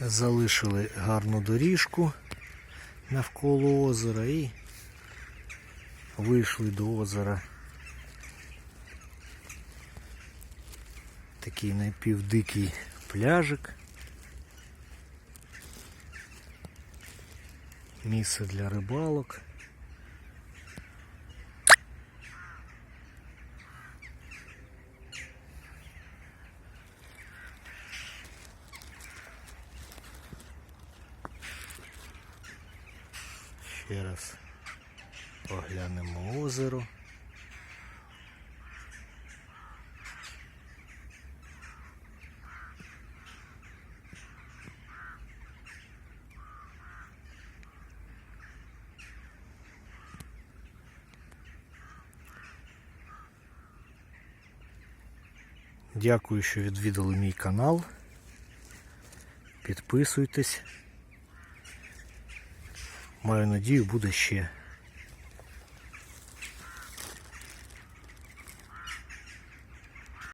Залишили гарну доріжку навколо озера і вийшли до озера. Такий напівдикий пляжик. Місце для рибалок. Ще раз поглянемо озеро. Дякую, що відвідали мій канал. Підписуйтесь. Маю надію, буде ще.